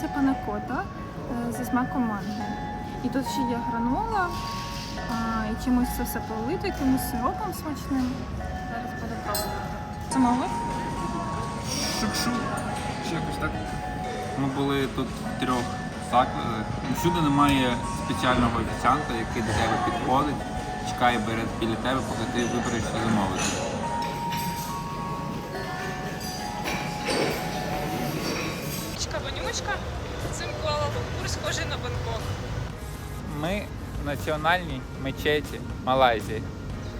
це панакота е, зі смаком манго. І тут ще є гранола, і чимось це все полито, якимось сиропом смачним. Зараз буду пробувати. Замовив? Шук-шук. Чи якось так. Ми були тут в трьох закладах. Всюди немає спеціального офіціанта, який до тебе підходить, чекає біля тебе, поки ти вибереш що замовити. Національній мечеті Малайзії.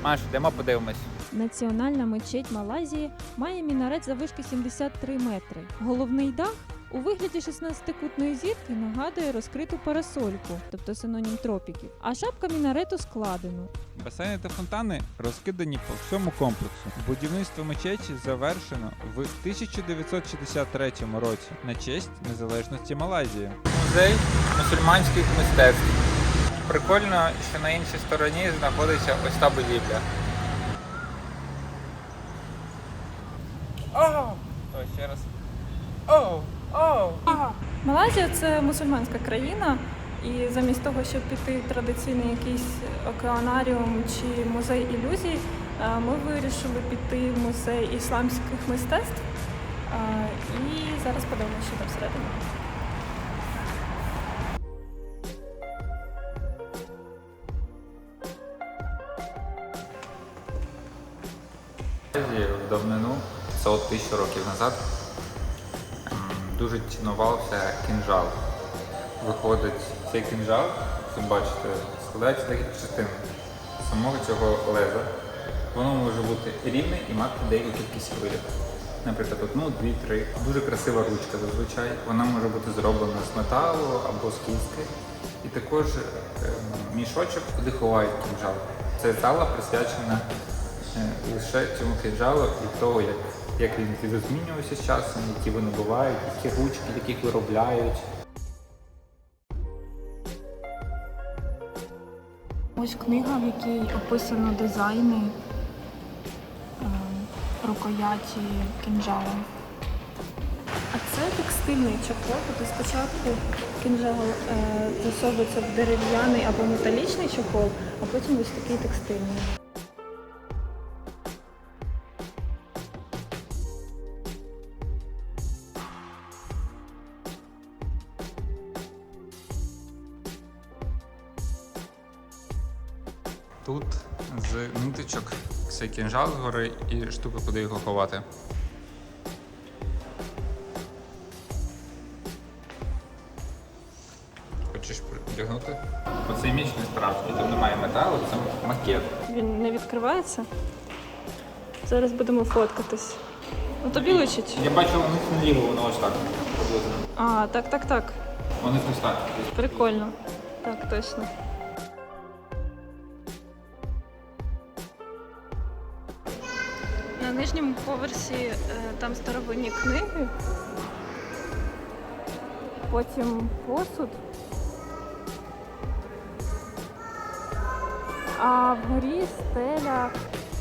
Маш, йдемо подивимось. Національна мечеть Малайзії має мінарет заввишки 73 метри. Головний дах у вигляді 16-кутної зірки нагадує розкриту парасольку, тобто синонім тропіків. А шапка мінарету складено. Басейни та фонтани розкидані по всьому комплексу. Будівництво мечеті завершено в 1963 році на честь незалежності Малайзії. Музей мусульманських мистецтв. Прикольно, що на іншій стороні знаходиться ось та будівля. О! Ой, ще раз. Малайзія це мусульманська країна, і замість того, щоб піти в традиційний якийсь океанаріум чи музей ілюзій, е, ми вирішили піти в музей ісламських мистецтв. Е, І зараз подивимося, що там всередині. Давнину 500 тисяч років назад дуже цінувався кінжал. Виходить, цей кінжал, ви бачите, складається декілька частин самого цього леза. Воно може бути рівне і мати деяку кількість хвилів. Наприклад, одну, дві, три. Дуже красива ручка зазвичай. Вона може бути зроблена з металу або з кістки. І також е, мішочок, куди ховають кінжал. Це зала присвячена лише цьому кінжалу і того, як, як він змінювався з часом, які вони бувають, які ручки, яких виробляють. Ось книга, в якій описано дизайни е, рукояті кінжалу. А це текстильний чохол. Тобто спочатку кінжал е, засовується в дерев'яний або металічний чохол, а потім ось такий текстильний. Цей кінжал згори і штука, куди його ховати. Хочеш притягнути? Оцей міч не справжній, там немає металу, це макет. Він не відкривається. Зараз будемо фоткатись. Ну тобі личить. Я бачив у них наліво, воно ось так приблизно. А, так, так, так. У них ось так. Прикольно. Так, точно. Нижньому поверсі е, там старовинні книги. Потім посуд. А вгорі стеля,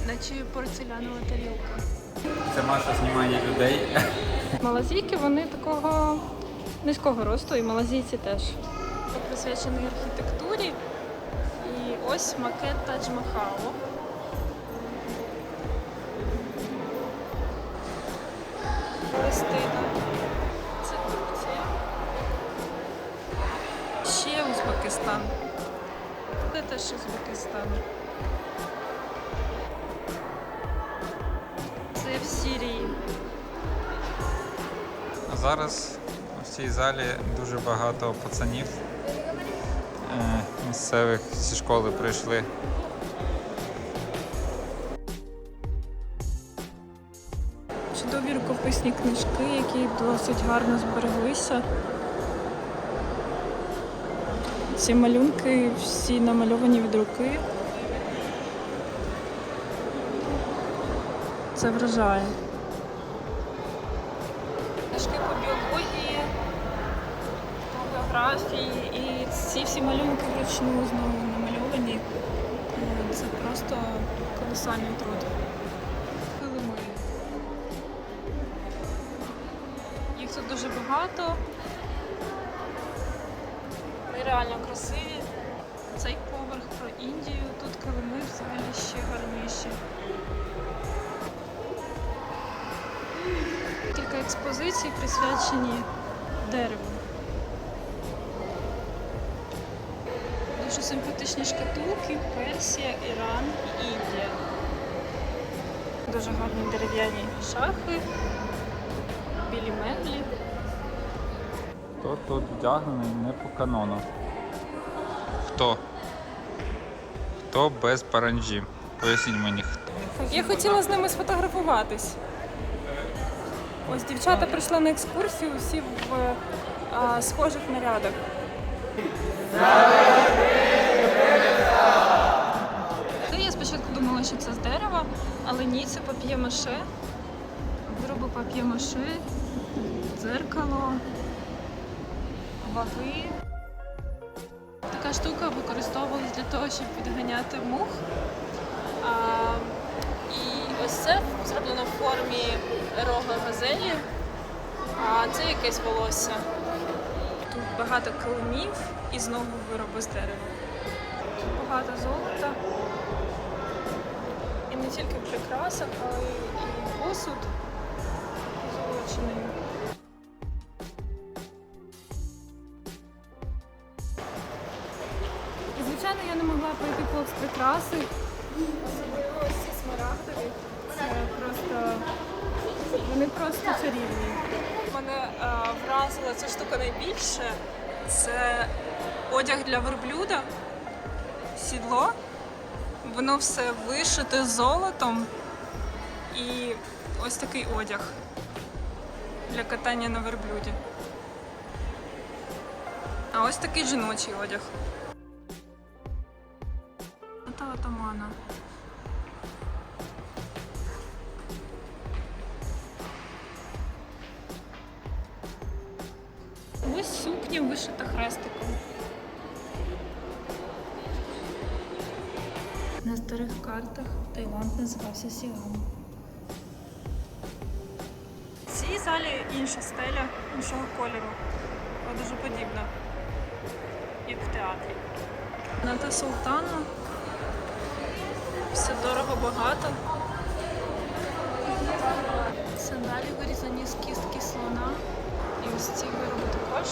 наче порцелянова тарілка. Це Маша знімає людей. Малазійки вони такого низького росту, і малазійці теж. Присвячений архітектурі. І ось макет Тадж-Махалу. Палестина. Це Турція. Ще Узбекистан. Це теж Узбекистан. Це в Сирії. Зараз в цій залі дуже багато пацанів е, місцевих зі школи прийшли. Чудові рукописні книжки, які досить гарно збереглися. Ці малюнки всі намальовані від руки. Це вражає. Книжки по біології, по географії і ці всі малюнки вручну знову намальовані. Це просто колосальний труд. Їх тут реально красиві. Цей поверх про Індію, тут килими взагалі ще гарніші. Кілька експозицій присвячені дереву. Дуже симпатичні шкатулки, Персія, Іран і Індія. Дуже гарні дерев'яні шахи, білі меблі. Хто тут вдягнений не по канону? Хто? Хто без паранджі? Поясніть мені хто. Я хотіла з ними сфотографуватись. Ось дівчата прийшли на екскурсію, всі в а, схожих нарядах. Я спочатку думала, що це з дерева, але ні, це пап'є-маше. Вироби пап'є-маше, дзеркало, ваги. Така штука використовувалась для того, щоб відганяти мух. А, і ось це зроблено в формі рога газелі, а це якесь волосся. Тут багато килимів і знову вироби з дерева. Тут багато золота. І не тільки в прикрасах, але і посуд золочений. Прикраси. Особливо ці смарагдові. Це просто. Вони просто чарівні. Мене е, вразила ця штука найбільше. Це одяг для верблюда, сідло. Воно все вишите золотом. І ось такий одяг для катання на верблюді. А ось такий жіночий одяг. Картах Таїланд називався Сіам. В цій залі інша стеля іншого кольору. Вона дуже подібна, як в театрі. Ната Султана. Все дорого багато. Сандалі вирізані з кістки слона. І ось ці вироби також.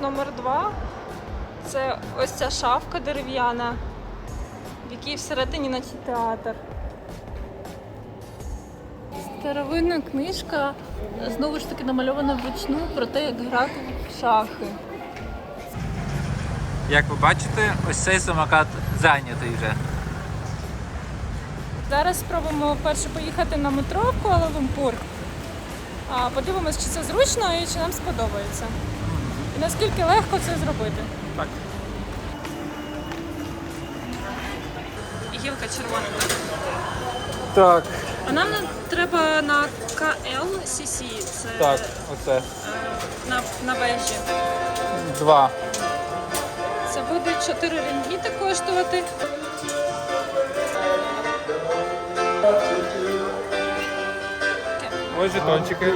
Номер два це ось ця шафка дерев'яна, в якій всередині наче театр. Старовинна книжка знову ж таки намальована вручну про те, як грати в шахи. Як ви бачите, ось цей самокат зайнятий вже. Зараз спробуємо перше поїхати на метро в Куала-Лумпур. Подивимось, чи це зручно і чи нам сподобається. І наскільки легко це зробити. Так. І гілка червона. Так, А нам на- треба на КЛCC, це так, оце. е, на, на вежі. Два. Це буде 4 рінгіти коштувати. Ось жетончики.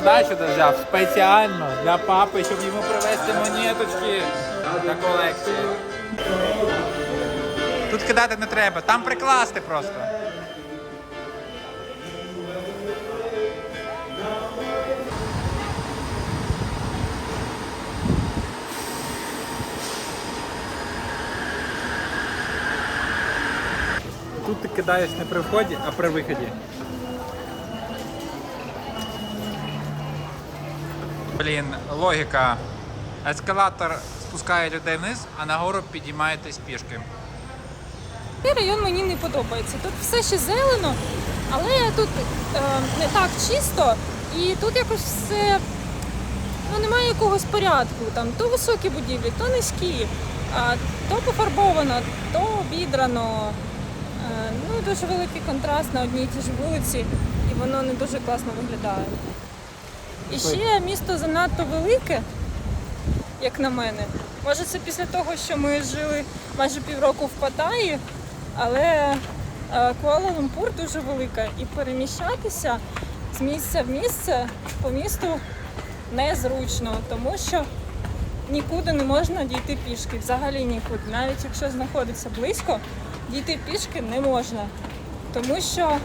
Здача. Взяв спеціально для папи, щоб йому привезти монеточки для колекції. Тут кидати не треба, там прикласти просто. Тут ти кидаєш не при вході, а при виході. Блін, логіка. Ескалатор спускає людей вниз, а нагору підіймаєтесь пішки. Цей район мені не подобається. Тут все ще зелено, але тут е, не так чисто, і тут якось все ну, немає якогось порядку. Там то високі будівлі, то низькі, а, то пофарбовано, то обідрано. Е, ну, дуже великий контраст на одній і тій ж вулиці, і воно не дуже класно виглядає. І ще місто занадто велике, як на мене. Може, це після того, що ми жили майже півроку в Паттайі, але е, Куала-Лумпур дуже велика і переміщатися з місця в місце по місту незручно, тому що нікуди не можна дійти пішки, взагалі нікуди. Навіть якщо знаходиться близько, дійти пішки не можна, тому що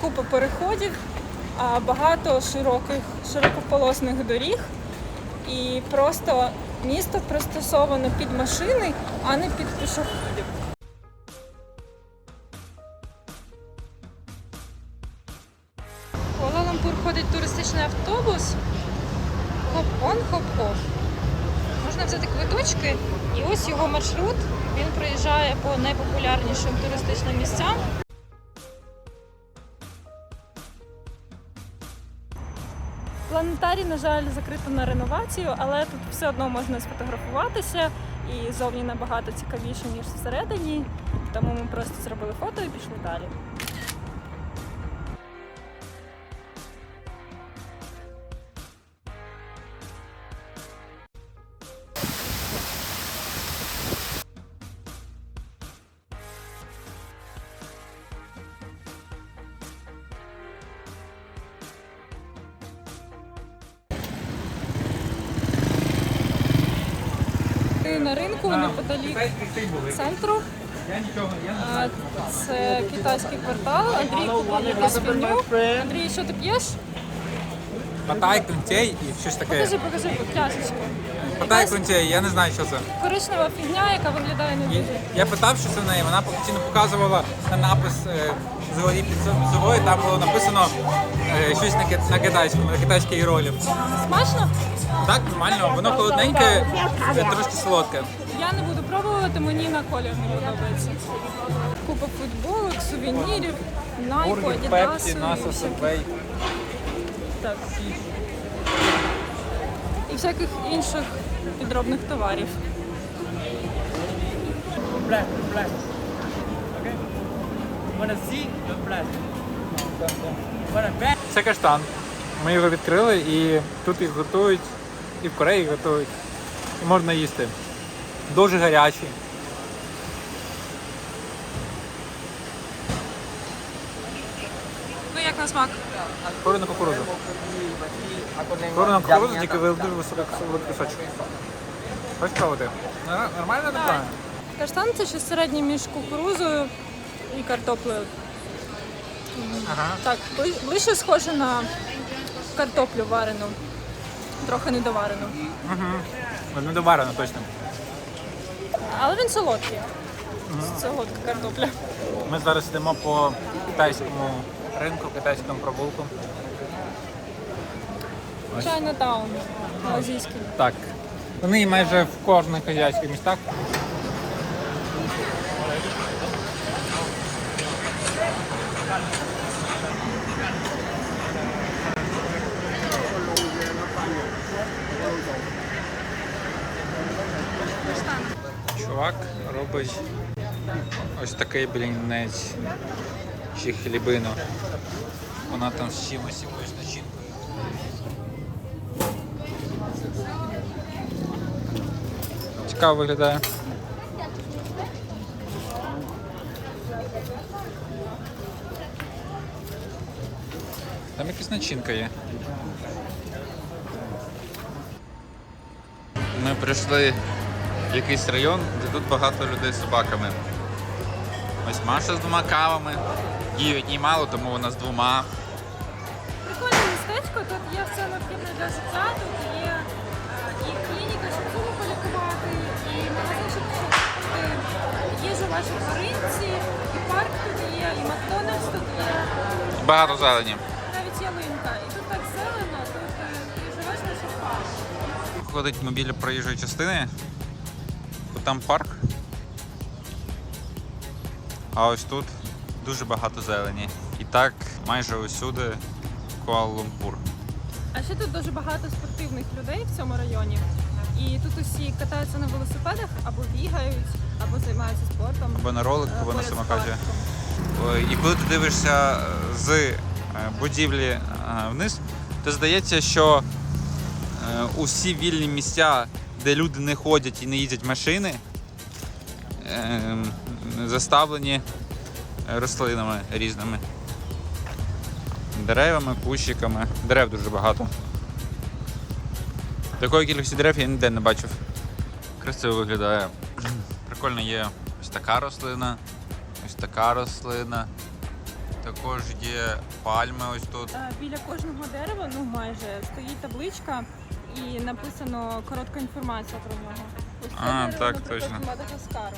купа переходів, а багато широких широкополосних доріг, і просто місто пристосовано під машини, а не під пішоходів. Планетарій, на жаль, закрито на реновацію, але тут все одно можна сфотографуватися і зовні набагато цікавіше, ніж всередині. Тому ми просто зробили фото і пішли далі. Центру. Це китайський квартал. Андрій купив якусь фігню. Андрій, що ти п'єш? Патай, крунтей і щось таке. Покажи, покажи пляшечку. Патай, крунтей, я не знаю, що це. Коричнева фігня, яка виглядає не дуже. Я питав, що це в неї. Вона постійно показувала на напис е, згорі під со- собою. Там було написано е, щось на, ки- на китайському, на китайській іерогліф. Смачно? Так, нормально, воно холодненьке, е, трошки солодке. Я не буду пробувати, мені на колір не подобається. Купа футболок, сувенірів, Nike, Adidas. і всяких- Так. І всяких інших підробних товарів. black, black. Okay? Wanna see the black? Wanna bet? Це каштан. Ми його відкрили і тут їх готують, і в Кореї їх готують. І можна їсти. Дуже гарячий. Ну як на смак? Схоже на кукурудзу. Схоже на кукурудзу, тільки ви дуже високий кусочок. Хочеш пробувати? Нормально так? Каштан це щось середнє між кукурузою і картоплею. Ага. Так, бли- ближче схоже на картоплю варену, трохи недоварену. Угу. Недоварено точно. Але він солодкий. Солодка картопля. Ми зараз йдемо по китайському ринку, китайському провулку. Ось. Чайнатаун малазійський. Так. Вони майже в кожних азіатських містах. Чувак робить ось такий блінець чи хлібину. Вона там з чимось якоюсь начинкою. Цікаво виглядає. Там якась начинка є. Ми прийшли в якийсь район, де тут багато людей з собаками. Ось Маша з двома кавами. Їй одній мало, тому вона з двома. Прикольне містечко, тут є все необхідне для життя, тут є е, і клініка, щоб зуби полікувати, і магазин, щоб купити їжу вашій тваринці, і парк тут є, і Макдональдс тут є, Багато зелені. навіть ялинка. І тут так зелено, тут е, живеш на шофах. Ходить ми біля проїжджої частини, там парк. А ось тут дуже багато зелені. І так майже усюди Куала-Лумпур. А ще тут дуже багато спортивних людей в цьому районі. І тут усі катаються на велосипедах або бігають, або займаються спортом. Або на ролик, або на самокаті. І коли ти дивишся з е, будівлі е, вниз, то здається, що Е, Усі вільні місця, де люди не ходять і не їздять машини, е, заставлені рослинами різними. Деревами, кущиками. Дерев дуже багато. Такої кількості дерев я ніде не бачив. Красиво виглядає. Прикольно є ось така рослина, ось така рослина. Також є пальми ось тут. Е, Біля кожного дерева, ну майже, стоїть табличка і написано коротка інформація про нього. Ось це А, дерево, так, наприклад, точно. з Мадагаскару.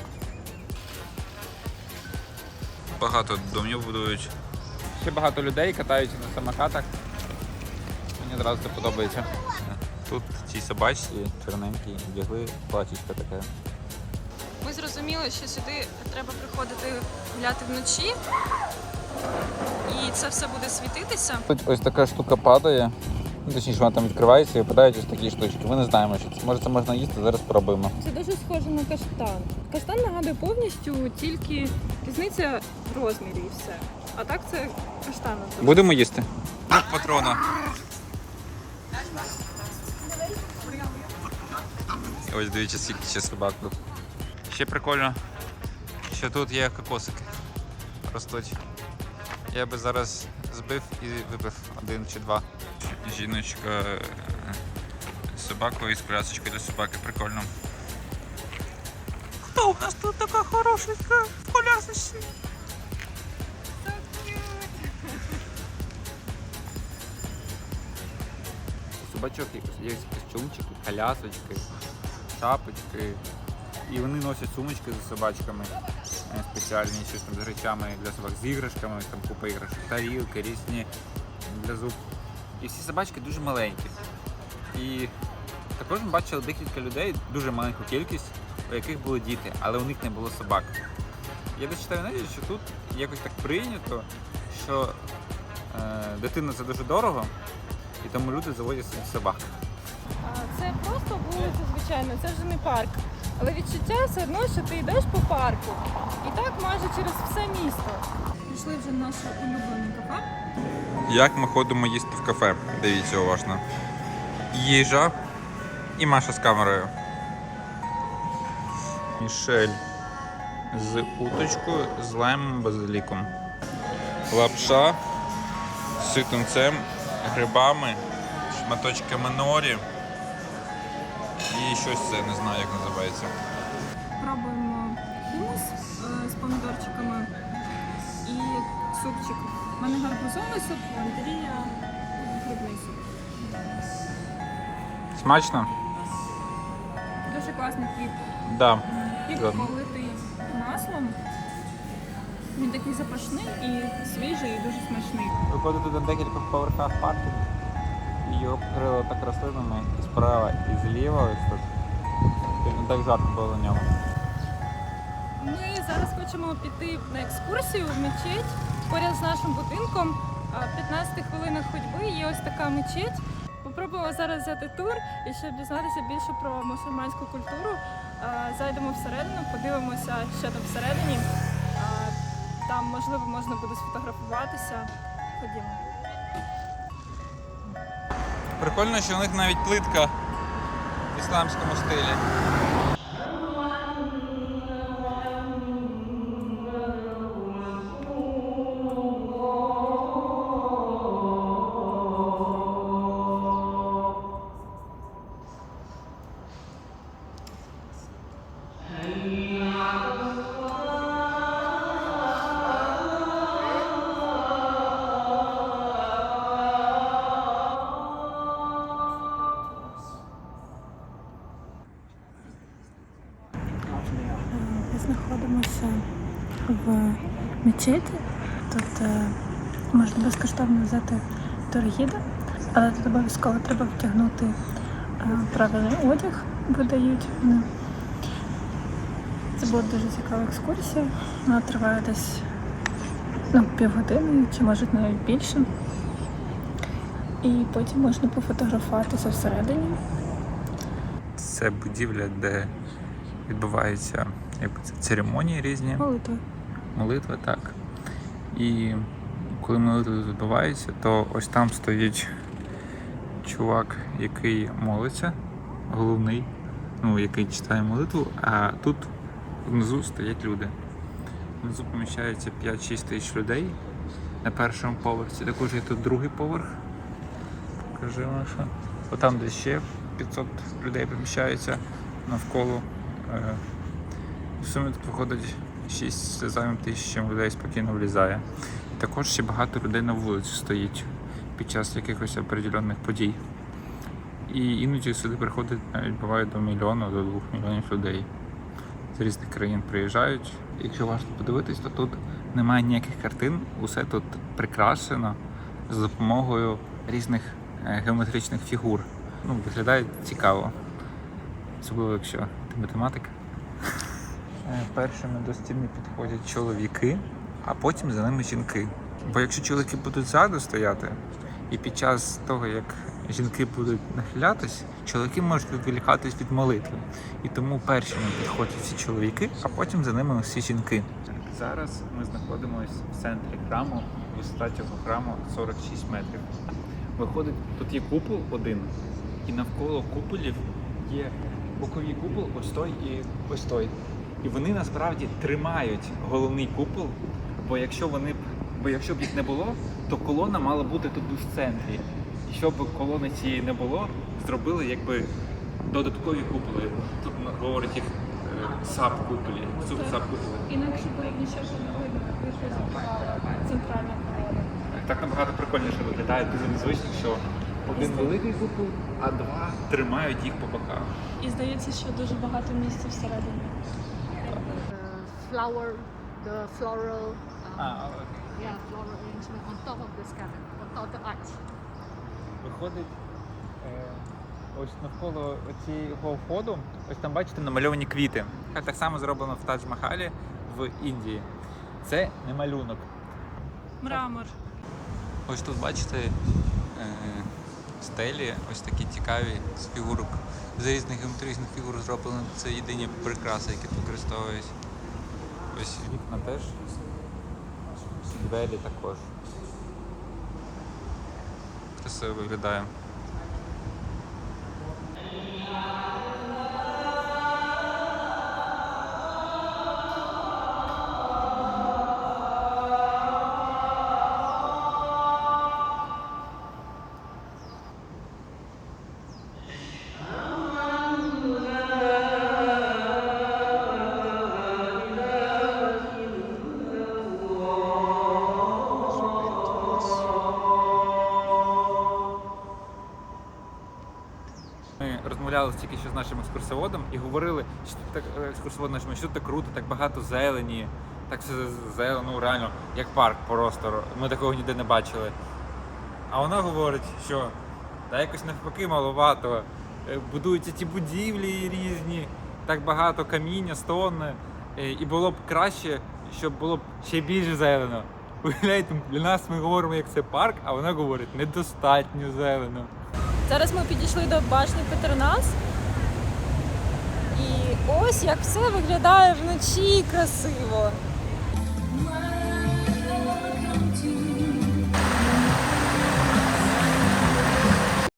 Багато домів будують. Ще багато людей катаються на самокатах. Мені одразу це подобається. Тут цій собачці чорненькій вдягли платічка таке. Ми зрозуміли, що сюди треба приходити гуляти вночі, і це все буде світитися. Тут ось така штука падає. Ну, Точніше, вона там відкривається і випадають ось такі штучки. Ми не знаємо, що це. Може це можна їсти, зараз спробуємо. Це дуже схоже на каштан. Каштан нагадує повністю тільки різниця в розмірі і все. А так це каштан. Будемо їсти? Патрона. Ось дивіться, скільки ще собак тут. Ще прикольно, що тут є кокосики. Ростуть. Я би зараз збив і випив один чи два. Жіночка е, з собакою і з колясочкою для собаки. Прикольно. Хто у нас тут така хорошенька в колясочці? У собачок є є костюмчики, колясочки, шапочки. І вони носять сумочки з собачками е, спеціальні, щось там з речами для собак, з іграшками, там купа іграшок, тарілки, різні для зуб. І всі собачки дуже маленькі. І також ми бачили декілька людей, дуже маленьку кількість, у яких були діти, але у них не було собак. Я дочитаю навіть, що тут якось так прийнято, що е, дитина це дуже дорого, і тому люди заводять собі собак. Це просто вулиця, звичайно, це вже не парк. Але відчуття все одно, що ти йдеш по парку. І так майже через все місто. Пішли вже в наше улюблене кафе. Як ми ходимо їсти в кафе? Дивіться уважно. Їжа і Маша з камерою. Мішель з уточкою, з лаймом, базиліком. Лапша з тунцем, грибами, шматочками норі. І щось це не знаю, як називається. Пробуємо хумус е, з помідорчиками і супчик. У мене гарбузовий суп, у Андрія грибний суп. Смачно? Дуже класний хліб. Да. Хліб политий маслом. Він такий запашний і свіжий, і дуже смачний. Виходить на декількох поверхах паркінг. І його покрили так рослинами і справа, і зліва ось тут. Не так жарко було на ньому. Ми зараз хочемо піти на екскурсію в мечеть поряд з нашим будинком. В 15 хвилинах ходьби є ось така мечеть. Попробуємо зараз взяти тур і щоб дізнатися більше про мусульманську культуру. Зайдемо всередину, подивимося, що там всередині. Там можливо можна буде сфотографуватися. Ходімо. Прикольно, що у них навіть плитка в ісламському стилі. Знаходимося в мечеті. Тут е, можна безкоштовно взяти тургіда, але тут обов'язково треба втягнути е, правильний одяг, видають вони. Це була дуже цікава екскурсія. Вона триває десь ну, півгодини чи може навіть більше. І потім можна пофотографуватися всередині. Це будівля, де відбуваються якби це, церемонії різні, Молитва. молитви, так. І коли молитви відбуваються, то ось там стоїть чувак, який молиться, головний, ну, який читає молитву, а тут внизу стоять люди. Внизу поміщається 5-6 тисяч людей на першому поверсі. Також є тут другий поверх. Покажи Маша. Отам де ще 500 людей поміщається навколо. В сумі тут виходить 6 з зайвим тисячам людей спокійно влізає. Також ще багато людей на вулиці стоїть під час якихось определених подій. І іноді сюди приходить навіть буває до мільйона, до двох мільйонів людей. З різних країн приїжджають. Якщо важко подивитись, то тут немає ніяких картин, усе тут прикрашено за допомогою різних е, геометричних фігур. Ну, виглядає цікаво. Особливо, якщо ти математик. Е, Першими до стіни підходять чоловіки, а потім за ними жінки. Бо якщо чоловіки будуть ззаду стояти, і під час того, як жінки будуть нахилятись, чоловіки можуть відволікатись від молитви. І тому першими підходять всі чоловіки, а потім за ними всі жінки. Зараз ми знаходимося в центрі храму. Висота цього храму 46 метрів. Виходить, тут є купол один, і навколо куполів є боковий купол, ось той і ось той. І вони насправді тримають головний купол, бо якщо вони б, бо якщо б їх не було, то колона мала бути тут в центрі. І щоб колони цієї не було, зробили якби додаткові куполи. Тут говорять їх е, саб-куполі, суб-саб-куполи. Інакше би нічого не видно, якщо закривала центральна колона. Так набагато прикольніше виглядає, дуже незвично, що один великий купол, а два тримають їх по боках. І здається, що дуже багато місця всередині. The flower, the floral, um, А, yeah, floral arrangement on top of this cabin, on top of the arch. виходить е, ось навколо цього входу, ось там бачите намальовані квіти. Так само зроблено в Тадж-Махалі в Індії. Це не малюнок. Мрамор. Ось тут бачите е, стелі, ось такі цікаві з фігурок. З різних геометричних фігур зроблені. Це єдині прикраси, які тут використовують. Ось Вікна теж. Двері також. красиво виглядає. Ми розмовляли тільки що з нашим екскурсоводом і говорили, що так е, екскурсовод наш, що так круто, так багато зелені, так все зелено, ну реально, як парк просто. Ми такого ніде не бачили. А вона говорить, що та якось навпаки маловато. Е, Будуються ті будівлі різні, так багато каміння, стонне. І було б краще, щоб було б ще більше зелено. Уявляєте, для нас ми говоримо, як це парк, а вона говорить, недостатньо зелено. Зараз ми підійшли до башні Петернас. І ось як все виглядає вночі красиво.